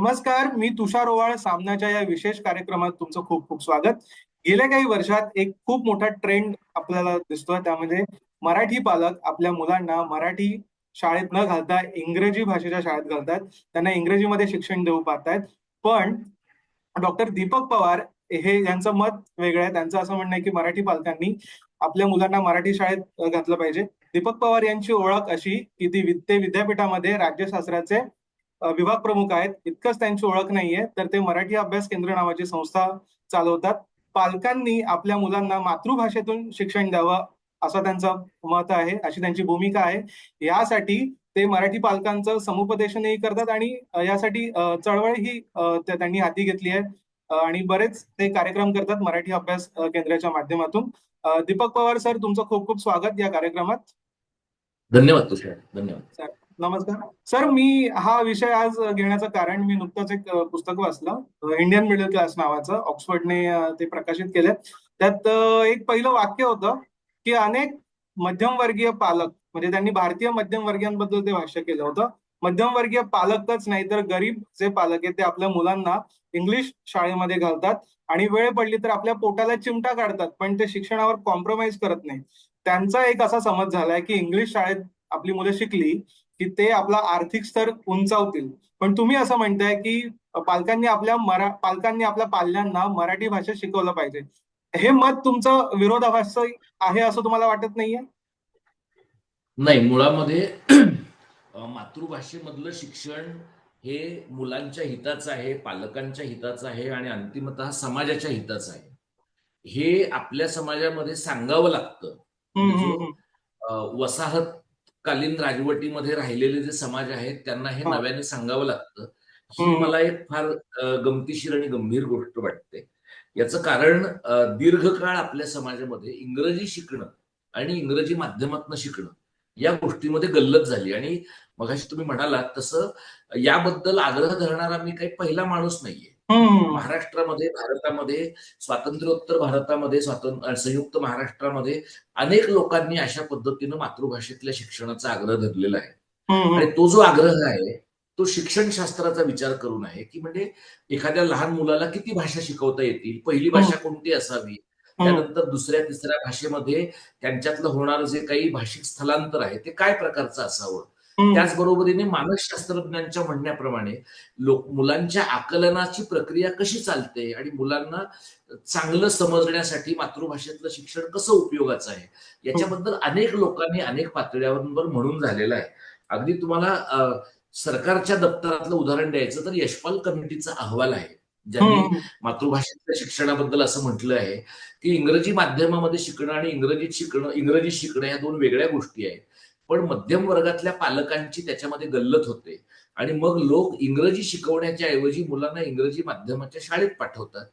नमस्कार मी तुषार ओवाळ सामनाच्या या विशेष कार्यक्रमात तुमचं खूप खूप स्वागत. गेल्या काही वर्षात एक खूप मोठा ट्रेंड आपल्याला दिसतोय त्यामध्ये मराठी पालक आपल्या मुलांना मराठी शाळेत न घालता इंग्रजी भाषेच्या शाळेत घालतात. त्यांना इंग्रजीमध्ये शिक्षण देऊ पाहतायत पण डॉक्टर दीपक पवार हे यांचं मत वेगळं आहे. त्यांचं असं म्हणणं आहे की मराठी पालकांनी आपल्या मुलांना मराठी शाळेत घातलं पाहिजे. दीपक पवार यांची ओळख अशी की ती ते विद्यापीठामध्ये राज्यशास्त्राचे विभाग प्रमुख आहेत. इतकंच त्यांची ओळख नाहीये तर ते मराठी अभ्यास केंद्र नावाची संस्था चालवतात. पालकांनी आपल्या मुलांना मातृभाषेतून शिक्षण द्यावं असं त्यांचं मत आहे अशी त्यांची भूमिका आहे. यासाठी ते मराठी पालकांचं समुपदेशनही करतात आणि यासाठी अ, त्या- त्यांनी हाती घेतली आहे. आणि बरेच ते कार्यक्रम करतात मराठी अभ्यास केंद्राच्या माध्यमातून. दीपक पवार सर तुमचं खूप खूप स्वागत या कार्यक्रमात. धन्यवाद तुषार धन्यवाद. नमस्कार. सर मी हा विषय आज घेण्याचं कारण मी नुकतंच एक पुस्तक वाचलं इंडियन मिडल क्लास नावाचं ऑक्सफर्डने ते प्रकाशित केलं त्यात एक पहिलं वाक्य होतं की अनेक मध्यमवर्गीय पालक म्हणजे त्यांनी भारतीय मध्यमवर्गीयांबद्दल ते भाष्य केलं होतं. मध्यमवर्गीय पालकच नाही तर गरीब जे पालक आहेत ते आपल्या मुलांना इंग्लिश शाळेमध्ये घालतात आणि वेळ पडली तर आपल्या पोटाला चिमटा काढतात पण ते शिक्षणावर कॉम्प्रोमाइज करत नाही त्यांचा एक असा समज झालाय की इंग्लिश शाळेत आपली मुलं शिकली की ते आपला आर्थिक स्तर उंचावतील. पण तुम्ही असं म्हणताय की पालकांनी आपल्या मरा पालकांनी आपल्या पाल्यांना मराठी भाषा शिकवलं पाहिजे. हे मत तुमचं विरोधाभास आहे असं तुम्हाला वाटत नाहीये? नाही मुळामध्ये मातृभाषेमधलं शिक्षण हे मुलांच्या हिताचं आहे पालकांच्या हिताचं आहे आणि अंतिमतः समाजाच्या हिताचं आहे. हे आपल्या समाजामध्ये सांगावं लागतं. हम्म, वसाहतकालीन राजवटीमध्ये राहिलेले जे समाज आहेत त्यांना हे हा. नव्याने सांगावं लागतं ही. मला एक फार गमतीशीर आणि गंभीर गोष्ट वाटते याचं कारण दीर्घकाळ आपल्या समाजामध्ये इंग्रजी शिकणं आणि इंग्रजी माध्यमातून शिकणं या गोष्टीमध्ये गल्लत झाली आणि मगाशी तुम्ही म्हणालात तसं याबद्दल आग्रह धरणारा मी काही पहिला माणूस नाहीये हम्म. महाराष्ट्रामध्ये भारतामध्ये स्वातंत्र्योत्तर भारतामध्ये स्वातंत्र्य संयुक्त महाराष्ट्रामध्ये अनेक लोकांनी अशा पद्धतीनं मातृभाषेतल्या शिक्षणाचा आग्रह धरलेला आहे हम्म, आणि हम्म. तो जो आग्रह आहे तो शिक्षणशास्त्राचा विचार करून आहे की म्हणजे एखाद्या लहान मुलाला किती भाषा शिकवता येतील पहिली भाषा कोणती असावी. त्यानंतर दुसऱ्या तिसऱ्या भाषेमध्ये त्यांच्यातलं होणारं जे काही भाषिक स्थलांतर आहे ते काय प्रकारचं असावं. त्याचबरोबरीने मानसशास्त्रज्ञांच्या म्हणण्याप्रमाणे लोक मुलांच्या आकलनाची प्रक्रिया कशी चालते आणि मुलांना चांगलं समजण्यासाठी मातृभाषेतलं शिक्षण कसं उपयोगाचं आहे याच्याबद्दल अनेक लोकांनी अनेक पातळ्यांवर म्हणून झालेलं आहे. अगदी तुम्हाला सरकारच्या दप्तरातलं उदाहरण द्यायचं तर यशपाल कमिटीचा अहवाल आहे ज्यांनी. मातृभाषेतल्या शिक्षणाबद्दल असं म्हटलं आहे की इंग्रजी माध्यमामध्ये शिकणं आणि इंग्रजीत शिकणं इंग्रजी शिकणं या दोन वेगळ्या गोष्टी आहेत. पण मध्यम वर्गातल्या पालकांची त्याच्यामध्ये गल्लत होते आणि मग लोक इंग्रजी शिकवण्याच्या ऐवजी मुलांना इंग्रजी माध्यमाच्या शाळेत पाठवतात.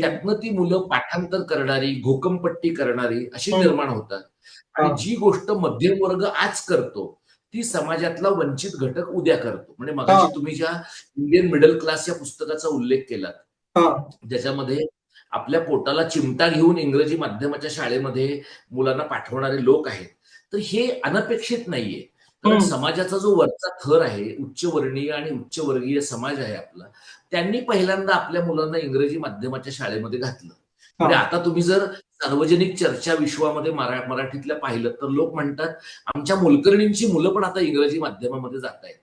त्यातनं ती मुलं पाठांतर करणारी घोकमपट्टी करणारी अशी. निर्माण होतात आणि. जी गोष्ट मध्यम वर्ग आज करतो ती समाजातला वंचित घटक उद्या करतो म्हणजे. मगाशी तुम्ही ज्या इंडियन मिडल क्लास या पुस्तकाचा उल्लेख केला. ज्याच्यामध्ये आपल्या पोटाला चिमटा घेऊन इंग्रजी माध्यमाच्या शाळेमध्ये मुलांना पाठवणारे लोक आहेत तर हे अनपेक्षित नाहीये. कारण. समाजाचा जो वरचा थर आहे उच्चवर्णीय आणि उच्चवर्गीय समाज आहे आपला त्यांनी पहिल्यांदा आपल्या मुलांना इंग्रजी माध्यमाच्या शाळेमध्ये घातलं. म्हणजे आता तुम्ही जर सार्वजनिक चर्चा विश्वामध्ये मरा मराठीतल्या पाहिलं तर लोक म्हणतात आमच्या मोलकर्णींची मुलं पण आता इंग्रजी माध्यमामध्ये जात आहेत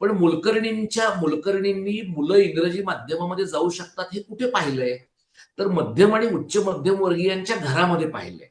पण मोलकर्णींच्या मोलकर्णींनी मुलं इंग्रजी माध्यमामध्ये जाऊ शकतात हे कुठे पाहिलंय? तर मध्यम आणि उच्च मध्यम वर्गीयांच्या घरामध्ये पाहिलंय.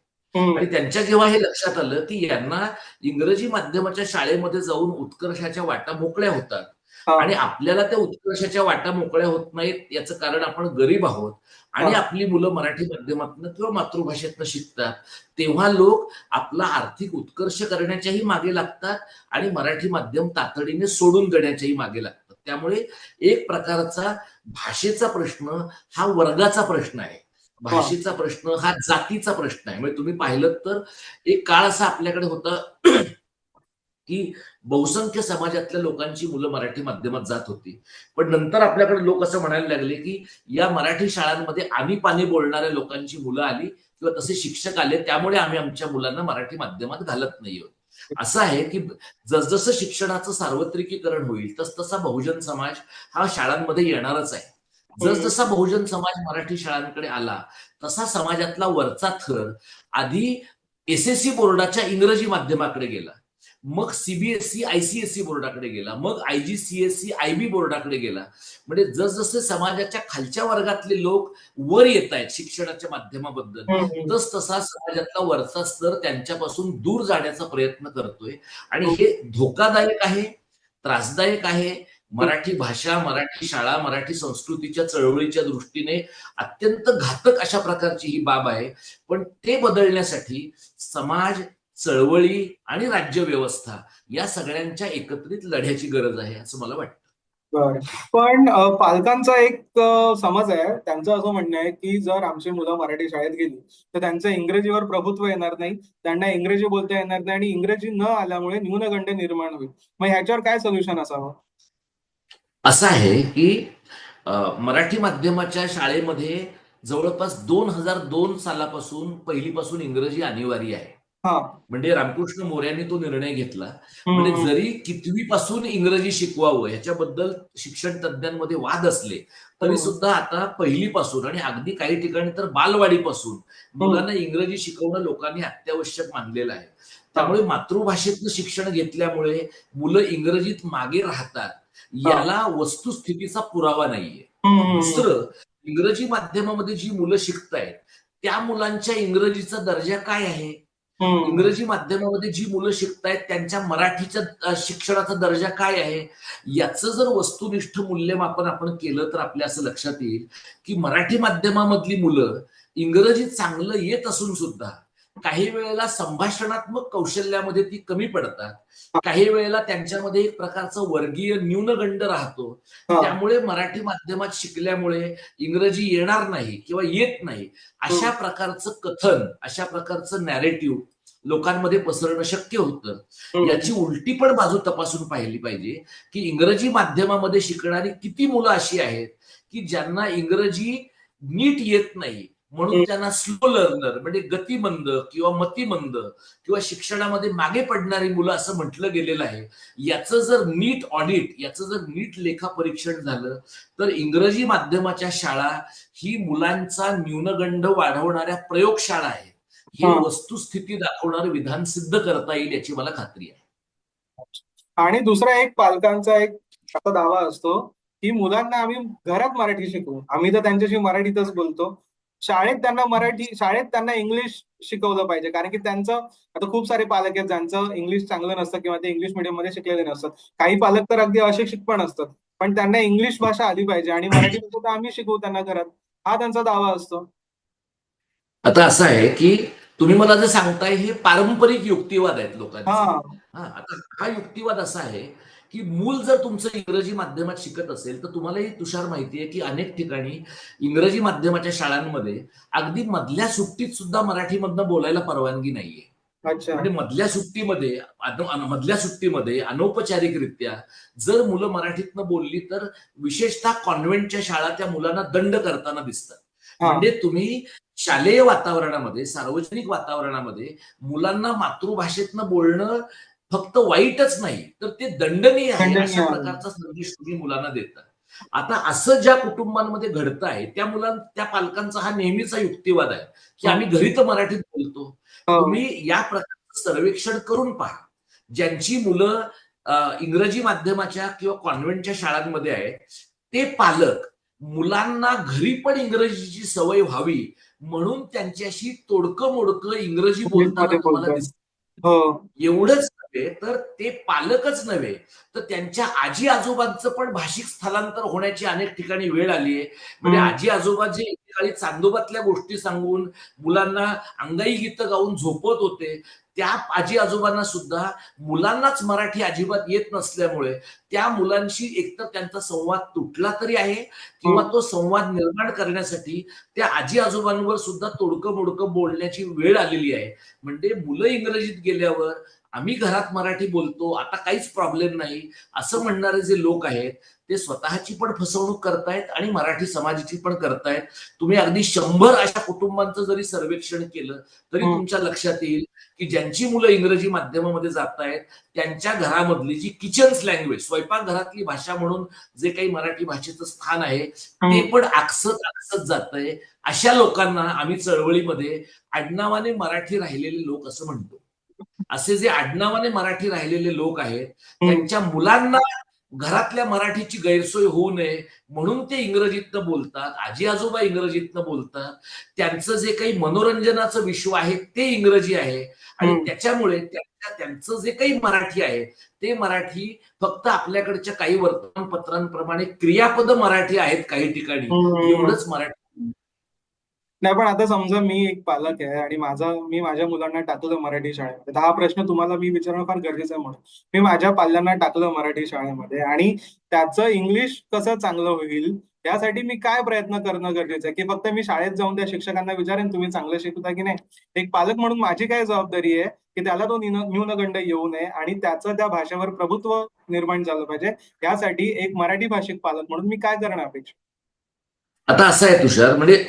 त्यांच्या जेव्हा हे लक्षात आलं की यांना इंग्रजी माध्यमाच्या शाळेमध्ये जाऊन उत्कर्षाच्या वाटा मोकळ्या होतात. आणि आपल्याला त्या उत्कर्षाच्या वाटा मोकळ्या होत नाहीत याचं कारण आपण गरीब आहोत. आणि. आपली मुलं मराठी माध्यमातून किंवा मातृभाषेतनं शिकतात. तेव्हा लोक आपला आर्थिक उत्कर्ष करण्याच्याही मागे लागतात आणि मराठी माध्यम तातडीने सोडून देण्याच्याही मागे लागतात. त्यामुळे एक प्रकारचा भाषेचा प्रश्न हा वर्गाचा प्रश्न आहे. भाषेचा प्रश्न हा जातीचा प्रश्न आहे. म्हणजे तुम्ही पाहिलं तर एक काळ असा आपल्याकडे होता की बहुसंख्य समाजातल्या लोकांची मुलं मराठी माध्यमात जात होती. पण नंतर आपल्याकडे लोक असं म्हणायला लागले की या मराठी शाळांमध्ये आम्ही पाणी बोलणाऱ्या लोकांची मुलं आली किंवा तसे शिक्षक आले त्यामुळे आम्ही आमच्या मुलांना मराठी माध्यमात घालत नाही आहोत. असं आहे की जसजसं शिक्षणाचं सार्वत्रिकीकरण होईल तसतसा बहुजन समाज हा शाळांमध्ये येणारच आहे. जसजसा बहुजन समाज मराठी शाळांकडे आला तसा समाजातला वरचा थर आधी एस एस सी बोर्डाच्या इंग्रजी माध्यमाकडे गेला. मग सीबीएसई आयसीएसई बोर्डाकडे गेला. मग I G C S C I B बोर्डाकडे गेला. म्हणजे जसजसे समाजाच्या खालच्या वर्गातले लोक वर येत आहेत शिक्षणाच्या माध्यमाबद्दल. तस तसा समाजातला वरचा स्तर त्यांच्यापासून दूर जाण्याचा प्रयत्न करतोय. आणि हे धोकादायक आहे त्रासदायक आहे मराठी भाषा मराठी शाळा मराठी संस्कृतीच्या चळवळीच्या दृष्टीने अत्यंत घातक अशा प्रकारची ही बाब आहे. पण ते बदलण्यासाठी समाज चळवळी आणि राज्यव्यवस्था या सगळ्यांच्या एकत्रित लढ्याची गरज आहे असं मला वाटतं. पण पालकांचा एक समज आहे. त्यांचं असं म्हणणं आहे की जर आमची मुलं मराठी शाळेत गेली तर त्यांचं इंग्रजीवर प्रभुत्व येणार नाही. त्यांना इंग्रजी बोलता येणार नाही आणि इंग्रजी न आल्यामुळे न्यूनगंड निर्माण होईल. मग ह्याच्यावर काय सोल्युशन असावं? असं आहे की मराठी माध्यमाच्या शाळेमध्ये जवळपास दोन हजार दोन सालापासून पहिलीपासून इंग्रजी अनिवार्य आहे. हा. म्हणजे रामकृष्ण मोऱ्यांनी तो निर्णय घेतला. म्हणजे जरी कितवीपासून इंग्रजी शिकवावं ह्याच्याबद्दल शिक्षण तज्ञांमध्ये वाद असले तरी हो. सुद्धा आता पहिलीपासून आणि अगदी काही ठिकाणी तर बालवाडीपासून मुलांना इंग्रजी शिकवणं लोकांनी अत्यावश्यक मानलेलं आहे. त्यामुळे मातृभाषेतनं शिक्षण घेतल्यामुळे मुलं इंग्रजीत मागे राहतात. याला वस्तुस्थितीचा पुरावा नाहीये. दुसरं इंग्रजी माध्यमामध्ये जी मुलं शिकतायत त्या मुलांच्या इंग्रजीचा दर्जा काय आहे. इंग्रजी माध्यमामध्ये जी मुलं शिकतायत त्यांच्या मराठीच्या शिक्षणाचा दर्जा काय आहे याचं जर वस्तुनिष्ठ मूल्यमापन आपण केलं तर आपल्या असं लक्षात येईल की मराठी माध्यमामधली मुलं इंग्रजी चांगलं येत असून सुद्धा काही वेळेला संभाषणात्मक कौशल्यामध्ये ती कमी पडतात. काही वेळेला त्यांच्यामध्ये एक प्रकारचं वर्गीय न्यूनगंड राहतो. त्यामुळे मराठी माध्यमात शिकल्यामुळे इंग्रजी येणार नाही किंवा येत नाही अशा प्रकारचं कथन अशा प्रकारचं नॅरेटिव्ह लोकांमध्ये पसरणं शक्य होतं. याची उलटी पण बाजू तपासून पाहिली पाहिजे की इंग्रजी माध्यमामध्ये शिकणारी किती मुलं अशी आहेत की ज्यांना इंग्रजी नीट येत नाही म्हणून. त्यांना स्लो लर्नर म्हणजे गतिमंद किंवा मतिमंद किंवा शिक्षणामध्ये मागे पडणारी मुलं असं म्हटलं गेलेलं आहे. याचं जर नीट ऑडिट याचं जर नीट लेखापरीक्षण झालं तर इंग्रजी माध्यमाच्या शाळा ही मुलांचा न्यूनगंड वाढवणाऱ्या प्रयोगशाळा आहे. ही हा. वस्तुस्थिती दाखवणारं विधान सिद्ध करता येईल याची मला खात्री आहे. आणि दुसरा एक पालकांचा एक असा दावा असतो की मुलांना आम्ही घरात मराठी शिकवू. आम्ही तर त्यांच्याशी मराठीतच बोलतो. शाळेत त्यांना मराठी शाळेत त्यांना इंग्लिश शिकवलं पाहिजे. कारण की त्यांचं आता खूप सारे पालक आहेत ज्यांचं इंग्लिश चांगलं नसतं किंवा ते इंग्लिश मिडियममध्ये शिकलेले नसतात. काही पालक तर अगदी अशिक्षित पण असतात. पण त्यांना इंग्लिश भाषा आली पाहिजे आणि मराठी भाषा तर आम्ही शिकवू त्यांना घरात. हा त्यांचा दावा असतो. आता असं आहे की तुम्ही मला जे सांगताय हे पारंपरिक युक्तिवाद आहेत लोकांचे. हा आता हा युक्तिवाद असा आहे की मूल जर तुमचं इंग्रजी माध्यमात शिकत असेल तर तुम्हालाही तुषार माहिती आहे की अनेक ठिकाणी इंग्रजी माध्यमाच्या शाळांमध्ये अगदी मधल्या सुट्टीत सुद्धा मराठीमधनं बोलायला परवानगी नाहीये. म्हणजे मधल्या सुट्टीमध्ये मधल्या सुट्टीमध्ये अनौपचारिकरित्या जर मुलं मराठीतनं बोलली तर विशेषतः कॉन्व्हेंटच्या शाळा त्या मुलांना दंड करताना दिसतात. हा. म्हणजे तुम्ही शालेय वातावरणामध्ये सार्वजनिक वातावरणामध्ये मुलांना मातृभाषेतनं बोलणं फक्त वाईटच नाही तर ते दंडनीय आहे अशा. प्रकारचा संदेश तुम्ही मुलांना देता आता असं ज्या कुटुंबांमध्ये घडतं आहे त्या मुलां त्या पालकांचा हा नेहमीचा युक्तिवाद आहे की आम्ही घरी तर मराठीत बोलतो हो. तुम्ही या प्रकारचं सर्वेक्षण करून पहा ज्यांची मुलं इंग्रजी माध्यमाच्या किंवा कॉन्व्हेंटच्या शाळांमध्ये आहेत ते पालक मुलांना घरी पण इंग्रजीची सवय व्हावी म्हणून त्यांच्याशी तोडकं मोडकं इंग्रजी बोलताना तुम्हाला. दिसतं हो एवढंच नव्हे तर ते पालकच नव्हे. तर त्यांच्या आजी आजोबांचं पण भाषिक स्थलांतर होण्याची अनेक ठिकाणी वेळ आली आहे. म्हणजे. आजी आजोबा जे एकेकाळी चांदोबातल्या गोष्टी सांगून मुलांना अंगाई गीतं गाऊन झोपवत होते त्या आजी आजोबांना सुद्धा मुलांनाच मराठी अजिबात येत नसल्यामुळे त्या मुलांशी एकतर त्यांचा संवाद तुटला तरी आहे किंवा तो संवाद निर्माण करण्यासाठी त्या आजी आजोबांवर सुद्धा तोडकं मोडकं बोलण्याची वेळ आलेली आहे. म्हणजे मुलं इंग्रजीत गेल्यावर आम्ही घरात मराठी बोलतो आता काहीच प्रॉब्लेम नाही. असं म्हणणारे जे लोक आहेत ते स्वतःची पण फसवणूक करतायत आणि मराठी समाजाची पण करतायत. तुम्ही अगदी शंभर अशा कुटुंबांचं जरी सर्वेक्षण केलं तरी. तुमच्या लक्षात येईल की ज्यांची मुलं इंग्रजी माध्यमामध्ये जात आहेत त्यांच्या घरामधली जी किचन्स लँग्वेज स्वयंपाकघरातली भाषा म्हणून जे काही मराठी भाषेचं स्थान आहे ते पण आकसत आकसत जातंय. अशा लोकांना आम्ही चळवळीमध्ये आडनावाने मराठी राहिलेले लोक असं म्हणतो. असे जे आडनावाने मराठी राहिलेले लोक आहेत त्यांच्या मुलांना घरातल्या मराठीची गैरसोय होऊ नये म्हणून ते इंग्रजीतनं बोलतात आजी आजोबा इंग्रजीतनं बोलतात. त्यांचं जे काही मनोरंजनाचं विश्व आहे ते इंग्रजी आहे. आणि. त्याच्यामुळे त्यांच्या त्यांचं जे काही मराठी आहे ते मराठी फक्त आपल्याकडच्या काही वर्तमानपत्रांप्रमाणे क्रियापद मराठी आहेत काही ठिकाणी. एवढंच मराठी नाही पण आता समजा मी एक पालक आहे आणि माझा मी माझ्या मुलांना टाकलं मराठी शाळेमध्ये. तर हा प्रश्न तुम्हाला मी विचारणं फार गरजेचं आहे म्हणून. मी माझ्या पाल्यांना टाकलं मराठी शाळेमध्ये आणि त्याचं इंग्लिश कसं चांगलं होईल यासाठी मी काय प्रयत्न करणं गरजेचं आहे? की फक्त मी शाळेत जाऊन त्या शिक्षकांना विचारेन तुम्ही चांगलं शिकवता की नाही? एक पालक म्हणून माझी काय जबाबदारी आहे की त्याला तो न्यूनगंड येऊ नये आणि त्याचं त्या भाषेवर प्रभुत्व निर्माण झालं पाहिजे. यासाठी एक मराठी भाषिक पालक म्हणून मी काय करणं अपेक्षा? आता असं आहे तुषार म्हणजे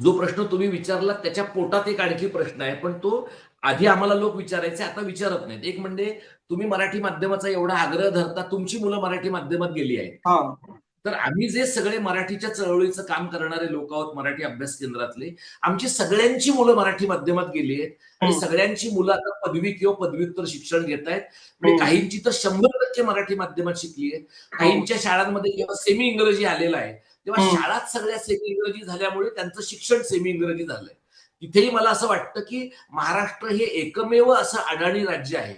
जो प्रश्न तुम्ही विचारला त्याच्या पोटात एक आणखी प्रश्न आहे. पण तो आधी आम्हाला लोक विचारायचे आता विचारत नाहीत. एक म्हणजे तुम्ही मराठी माध्यमाचा एवढा आग्रह धरता तुमची मुलं मराठी माध्यमात गेली आहेत. हा. तर आम्ही जे सगळे मराठीच्या चळवळीचं काम करणारे लोक आहोत मराठी अभ्यास केंद्रातले आमची सगळ्यांची मुलं मराठी माध्यमात गेली आहेत. आणि हम्म. सगळ्यांची मुलं आता पदवी किंवा पदव्युत्तर शिक्षण घेत आहेत. म्हणजे. काहींची तर शंभर टक्के मराठी माध्यमात शिकली आहेत. काहींच्या शाळांमध्ये जेव्हा सेमी इंग्रजी आलेलं आहे. तेव्हा. शाळाच सगळ्या सेमी इंग्रजी झाल्यामुळे त्यांचं शिक्षण सेमी इंग्रजी झालंय. तिथेही मला असं वाटतं की महाराष्ट्र हे एकमेव असं अडाणी राज्य आहे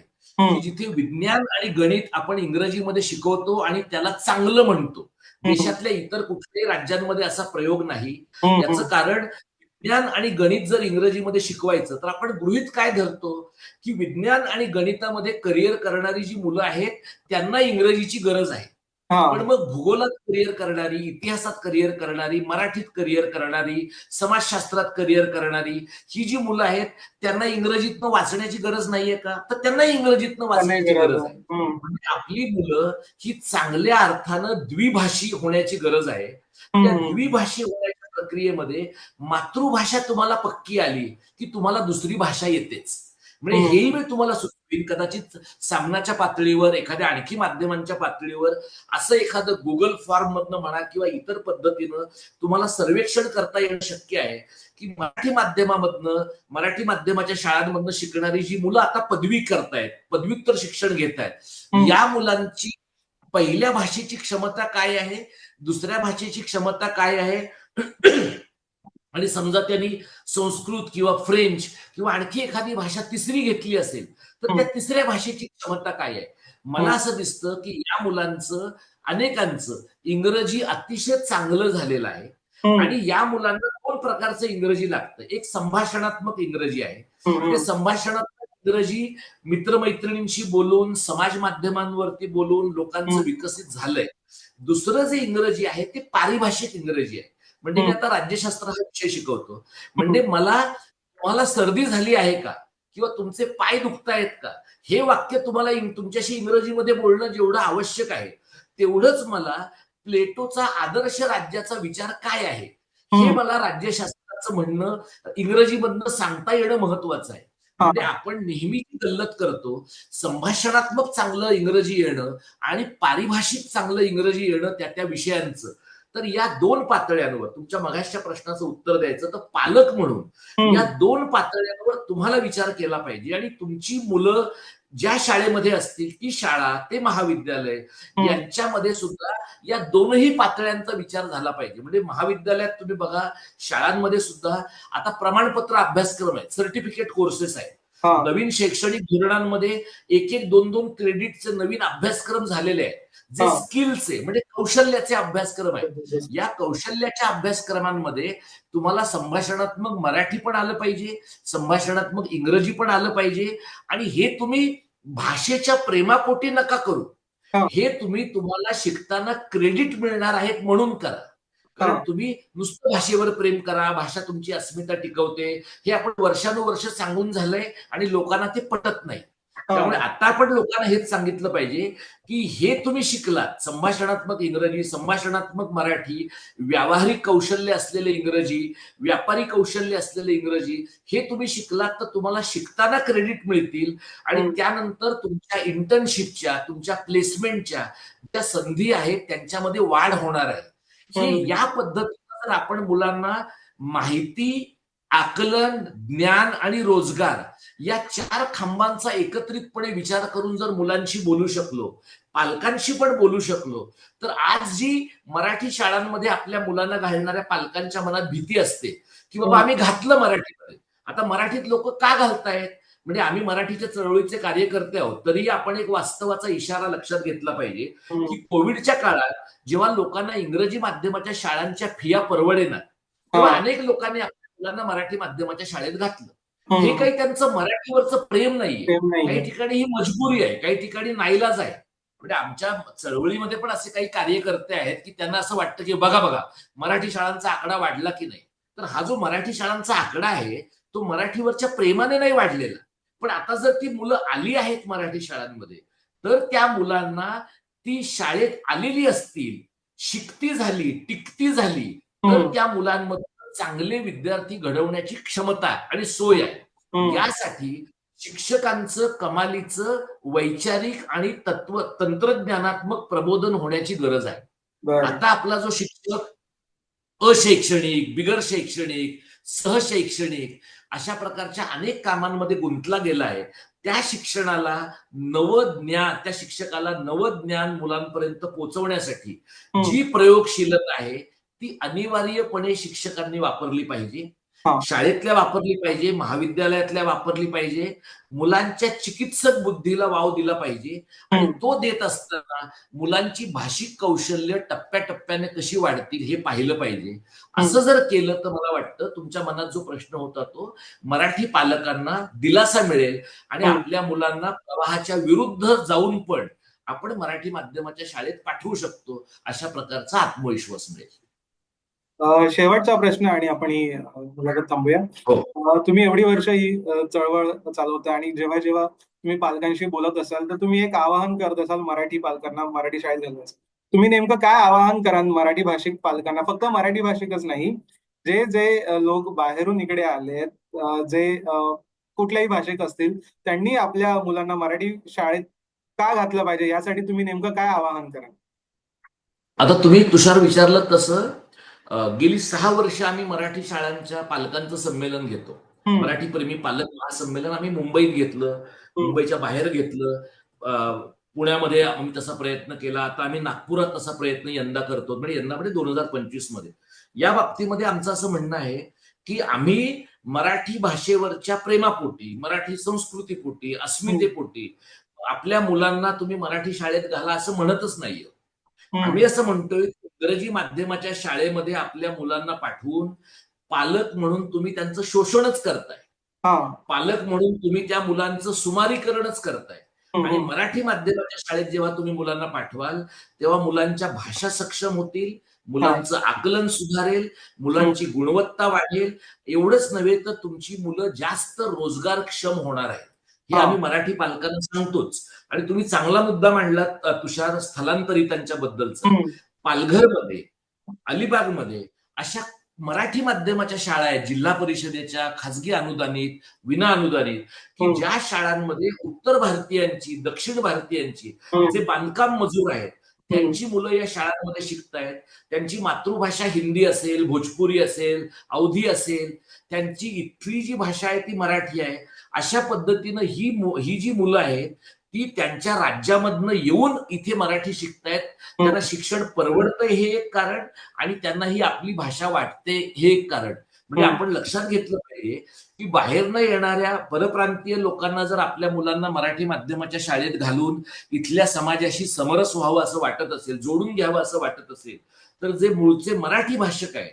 जिथे विज्ञान आणि गणित आपण इंग्रजीमध्ये शिकवतो आणि त्याला चांगलं म्हणतो. देशातल्या इतर कुठल्याही राज्यांमध्ये असा प्रयोग नाही. याचं कारण विज्ञान आणि गणित जर इंग्रजीमध्ये शिकवायचं तर आपण गृहित काय धरतो? की विज्ञान आणि गणितामध्ये करिअर करणारी जी मुलं आहेत त्यांना इंग्रजीची गरज आहे. पण मग भूगोलात करिअर करणारी इतिहासात करिअर करणारी मराठीत करिअर करणारी समाजशास्त्रात करिअर करणारी ही जी मुलं आहेत त्यांना इंग्रजीतनं वाचण्याची गरज नाहीये का? तर त्यांना इंग्रजीतनं वाचण्याची गरज आहे. म्हणजे आपली मुलं ही चांगल्या अर्थानं द्विभाषी होण्याची गरज आहे. त्या. द्विभाषी होण्याच्या प्रक्रियेमध्ये मातृभाषा तुम्हाला पक्की आली की तुम्हाला दुसरी भाषा येतेच. म्हणजे हम्म. हेही मी तुम्हाला सुचवीन कदाचित सामनाच्या पातळीवर एखाद्या आणखी माध्यमांच्या पातळीवर असं एखादं गुगल फॉर्म मधनं म्हणा किंवा इतर पद्धतीनं तुम्हाला सर्वेक्षण करता येणं शक्य आहे की मराठी माध्यमामधनं मराठी माध्यमाच्या शाळांमधनं शिकणारी जी मुलं आता पदवी करतायत पदव्युत्तर शिक्षण घेत आहेत. या मुलांची पहिल्या भाषेची क्षमता काय आहे दुसऱ्या भाषेची क्षमता काय आहे आणि समजा त्यांनी संस्कृत किंवा फ्रेंच किंवा आणखी एखादी भाषा तिसरी घेतली असेल तर त्या तिसऱ्या भाषेची क्षमता काय आहे मला हम्म. असं दिसतं की या मुलांचं अनेकांचं इंग्रजी अतिशय चांगलं झालेलं आहे हम्म. आणि या मुलांना दोन प्रकारचं इंग्रजी लागतं एक संभाषणात्मक इंग्रजी आहे. ते संभाषणात्मक इंग्रजी मित्रमैत्रिणींशी बोलून समाज माध्यमांवरती बोलून लोकांचं. विकसित झालंय दुसरं जे इंग्रजी आहे ते पारिभाषिक इंग्रजी आहे म्हणजे मी हम्म. आता राज्यशास्त्र हा विषय शिकवतो. म्हणजे मला तुम्हाला सर्दी झाली आहे का? किंवा तुमचे पाय दुखतायत का? हे वाक्य तुम्हाला तुमच्याशी इंग्रजीमध्ये बोलणं जेवढं आवश्यक आहे तेवढंच मला प्लेटोचा आदर्श राज्याचा विचार काय आहे? हे हम्म. मला राज्यशास्त्राचं म्हणणं इंग्रजीमधनं सांगता येणं महत्वाचं आहे. हा. म्हणजे आपण नेहमी गल्लत करतो संभाषणात्मक चांगलं इंग्रजी येणं आणि पारिभाषिक चांगलं इंग्रजी येणं त्या त्या विषयांचं. तर या दोन पातळ्यांवर तुमच्या मगाशच्या प्रश्नाचं उत्तर द्यायचं तर पालक म्हणून. या दोन पातळ्यांवर तुम्हाला विचार केला पाहिजे आणि तुमची मुलं ज्या शाळेमध्ये असतील ती शाळा ते महाविद्यालय. यांच्यामध्ये सुद्धा या दोनही पातळ्यांचा विचार झाला पाहिजे म्हणजे महाविद्यालयात तुम्ही बघा शाळांमध्ये सुद्धा आता प्रमाणपत्र अभ्यासक्रम आहेत सर्टिफिकेट कोर्सेस आहेत. नवीन शैक्षणिक धोरणांमध्ये एक एक दोन दोन क्रेडिटचे नवीन अभ्यासक्रम झालेले आहेत. जे. स्किलचे म्हणजे कौशल्याचे अभ्यासक्रम आहेत. या कौशल्याच्या अभ्यासक्रमांमध्ये तुम्हाला संभाषणात्मक मराठी पण आलं पाहिजे संभाषणात्मक इंग्रजी पण आलं पाहिजे आणि हे तुम्ही भाषेच्या प्रेमापोटी नका करू. हा. हे तुम्ही तुम्हाला शिकताना क्रेडिट मिळणार आहेत म्हणून करा. कारण हा. तुम्ही नुसतं भाषेवर प्रेम करा भाषा तुमची अस्मिता टिकवते. हे आपण वर्षानुवर्ष सांगून झालंय आणि लोकांना ते पटत नाही. त्यामुळे आता आपण लोकांना हेच सांगितलं पाहिजे की हे तुम्ही शिकलात. संभाषणात्मक इंग्रजी संभाषणात्मक मराठी व्यावहारिक कौशल्य असलेले इंग्रजी व्यापारी कौशल्य असलेले इंग्रजी हे तुम्ही शिकलात तर तुम्हाला शिकताना क्रेडिट मिळतील. आणि हम्म. त्यानंतर तुमच्या इंटर्नशिपच्या तुमच्या प्लेसमेंटच्या ज्या संधी आहेत त्यांच्यामध्ये वाढ होणार आहे. हे. या पद्धतीनं जर आपण मुलांना माहिती आकलन ज्ञान आणि रोजगार या चार खांबांचा एकत्रितपणे विचार करून जर मुलांशी बोलू शकलो पालकांशी पण बोलू शकलो तर आज जी मराठी शाळांमध्ये आपल्या मुलांना घालणाऱ्या पालकांच्या मनात भीती असते की बाबा आम्ही घातलं मराठीमध्ये आता मराठीत लोक का घालतायत म्हणजे आम्ही मराठीच्या चळवळीचे कार्यकर्ते आहोत तरी आपण एक वास्तवाचा इशारा लक्षात घेतला पाहिजे. की कोविडच्या काळात जेव्हा लोकांना इंग्रजी माध्यमाच्या शाळांच्या फिया परवडेना तेव्हा. अनेक लोकांनी आपल्या मुलांना मराठी माध्यमाच्या शाळेत घातलं. हे काही त्यांचं मराठीवरचं प्रेम नाहीये काही. ठिकाणी ही मजबुरी आहे काही ठिकाणी नाईलाज आहे म्हणजे आमच्या चळवळीमध्ये पण असे काही कार्यकर्ते आहेत की त्यांना असं वाटतं की बघा बघा मराठी शाळांचा आकडा वाढला की नाही तर हा जो मराठी शाळांचा आकडा आहे तो मराठीवरच्या प्रेमाने नाही वाढलेला पण आता जर ती मुलं आली आहेत मराठी शाळांमध्ये तर त्या मुलांना ती शाळेत आलेली असतील शिकती झाली टिकती झाली तर हम्म. त्या मुलांमध्ये चांगले विद्यार्थी घडवण्याची क्षमता आणि सोय आहे हम्म. यासाठी शिक्षकांचं कमालीचं वैचारिक आणि तत्व तंत्रज्ञानात्मक प्रबोधन होण्याची गरज आहे. आता आपला जो शिक्षक अशैक्षणिक बिगर शैक्षणिक सहशैक्षणिक अशा प्रकारच्या अनेक कामांमध्ये गुंतला गेला आहे त्या शिक्षणाला नवं ज्ञान त्या शिक्षकाला नवं ज्ञान मुलांपर्यंत पोहोचवण्यासाठी हम्म. जी प्रयोगशीलता आहे ती अनिवार्यपणे शिक्षकांनी वापरली पाहिजे हा. शाळेतल्या वापरली पाहिजे महाविद्यालयातल्या वापरली पाहिजे मुलांच्या चिकित्सक बुद्धीला वाव दिला पाहिजे आणि. तो देत असताना मुलांची भाषिक कौशल्य टप्प्याटप्प्याने कशी वाढतील हे पाहिलं पाहिजे असं जर केलं तर मला वाटतं तुमच्या मनात जो प्रश्न होता तो मराठी पालकांना दिलासा मिळेल आणि हम्म. आपल्या मुलांना प्रवाहाच्या विरुद्ध जाऊन पण आपण मराठी माध्यमाच्या शाळेत पाठवू शकतो अशा प्रकारचा आत्मविश्वास मिळेल शेवटचा प्रश्न आणि आपण ही मुलाखत थांबूया. हो. तुम्ही एवढी वर्ष ही चळवळ चालवता आणि जेव्हा जेव्हा तुम्ही पालकांशी बोलत असाल तर तुम्ही एक आवाहन करत असाल मराठी पालकांना मराठी शाळेत घालण्यास तुम्ही नेमकं काय आवाहन कराल मराठी भाषिक पालकांना? फक्त मराठी भाषिकच नाही. जे जे लोक बाहेरून इकडे आलेत अं, जे कुठल्याही भाषिक असतील त्यांनी आपल्या मुलांना मराठी शाळेत का घातलं पाहिजे? यासाठी तुम्ही नेमकं काय आवाहन कराल? आता तुम्ही तुषार विचारलं तसं गेली सहा वर्ष आम्ही मराठी शाळांच्या पालकांचं संमेलन घेतो. मराठी प्रेमी पालक महासंमेलन आम्ही मुंबईत घेतलं मुंबईच्या बाहेर घेतलं. पुण्यामध्ये आम्ही तसा प्रयत्न केला. आता आम्ही नागपुरात तसा प्रयत्न यंदा करतो. म्हणजे यंदा म्हणजे दोन हजार पंचवीसमध्ये या बाबतीमध्ये आमचं असं म्हणणं आहे की आम्ही मराठी भाषेवरच्या प्रेमापोटी मराठी संस्कृतीपोटी अस्मितेपोटी आपल्या मुलांना तुम्ही मराठी शाळेत घाला असं म्हणतच नाहीये. आम्ही असं म्हणतोय इंग्रजी माध्यमाच्या शाळेमध्ये आपल्या मुलांना पाठवून पालक म्हणून तुम्ही त्यांचं शोषणच करताय. हा. पालक म्हणून तुम्ही त्या मुलांचं सुमारीकरणच करताय. आणि हम्म. मराठी माध्यमाच्या शाळेत जेव्हा तुम्ही मुलांना पाठवाल तेव्हा मुलांच्या भाषा सक्षम होतील मुलांचं आकलन सुधारेल मुलांची गुणवत्ता वाढेल. एवढंच नव्हे तर तुमची मुलं जास्त रोजगारक्षम होणार आहेत. हे हा. आम्ही मराठी पालकांना सांगतोच. आणि तुम्ही चांगला मुद्दा मांडलात अ, तुषार स्थलांतरितांच्या बद्दलचा. पालघरमध्ये अलिबागमध्ये अशा मराठी माध्यमाच्या शाळा आहेत जिल्हा परिषदेच्या खासगी अनुदानित विना अनुदानित की हम्म. ज्या शाळांमध्ये उत्तर भारतीयांची दक्षिण भारतीयांची हम्म. जे बांधकाम मजूर आहेत त्यांची मुलं या शाळांमध्ये शिकतायत त्यांची मातृभाषा हिंदी असेल भोजपुरी असेल अवधी असेल त्यांची इथली जी भाषा आहे ती मराठी आहे अशा पद्धतीनं ही ही जी मुलं आहेत ती त्यांच्या राज्यामधनं येऊन इथे मराठी शिकतायत. त्यांना शिक्षण परवडतंय हे एक कारण आणि त्यांना ही आपली भाषा वाटते हे एक कारण. म्हणजे. आपण लक्षात घेतलं पाहिजे की बाहेरनं येणाऱ्या परप्रांतीय लोकांना जर आपल्या मुलांना मराठी माध्यमाच्या शाळेत घालून इथल्या समाजाशी समरस व्हावं असं वाटत असेल जोडून घ्यावं असं वाटत असेल तर जे मूळचे मराठी भाषक आहेत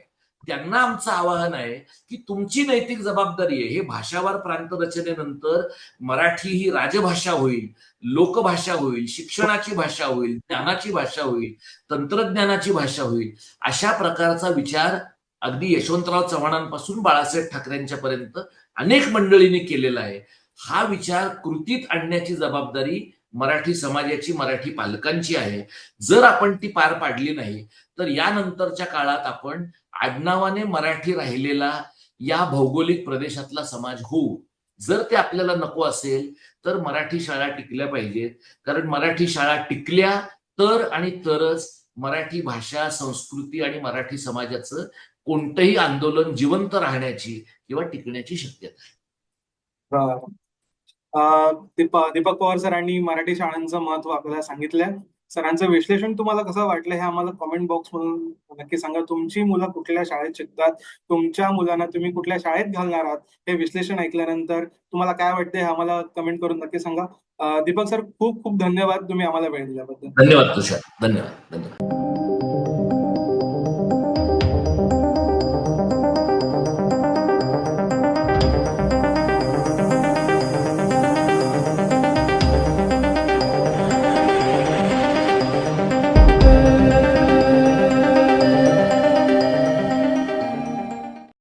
त्यांना आमचं आवाहन आहे की तुमची नैतिक जबाबदारी आहे. हे भाषावार प्रांत रचनेनंतर मराठी ही राजभाषा होईल लोकभाषा होईल शिक्षणाची भाषा होईल ज्ञानाची भाषा होईल तंत्रज्ञानाची भाषा होईल अशा प्रकारचा विचार अगदी यशवंतराव चव्हाणांपासून बाळासाहेब ठाकरेंच्या पर्यंत अनेक मंडळींनी केलेला आहे. हा विचार कृतीत आणण्याची जबाबदारी मराठी समाजाची मराठी पालकांची आहे. जर आपण ती पार पाडली नाही तर यानंतरच्या काळात आपण आडनावाने मराठी राहिलेला या भौगोलिक प्रदेशातला समाज होऊ. जर ते आपल्याला नको असेल तर मराठी शाळा टिकल्या पाहिजेत. कारण मराठी शाळा टिकल्या तर आणि तरच मराठी भाषा संस्कृती आणि मराठी समाजाचं कोणतंही आंदोलन जिवंत राहण्याची किंवा टिकण्याची शक्यता आहे. दीपक पवार सरांनी मराठी शाळांचं महत्त्व आपल्याला सांगितलंय सरांचं विश्लेषण तुम्हाला कसं वाटलं हे आम्हाला कमेंट बॉक्स मधून नक्की सांगा. तुमची मुलं कुठल्या शाळेत शिकतात? तुमच्या मुलांना तुम्ही कुठल्या शाळेत घालणार आहात? हे विश्लेषण ऐकल्यानंतर तुम्हाला काय वाटतंय हे आम्हाला कमेंट करून नक्की सांगा. दीपक सर खूप खूप धन्यवाद तुम्ही आम्हाला वेळ दिल्याबद्दल. धन्यवाद तुषार. धन्यवाद. धन्यवाद.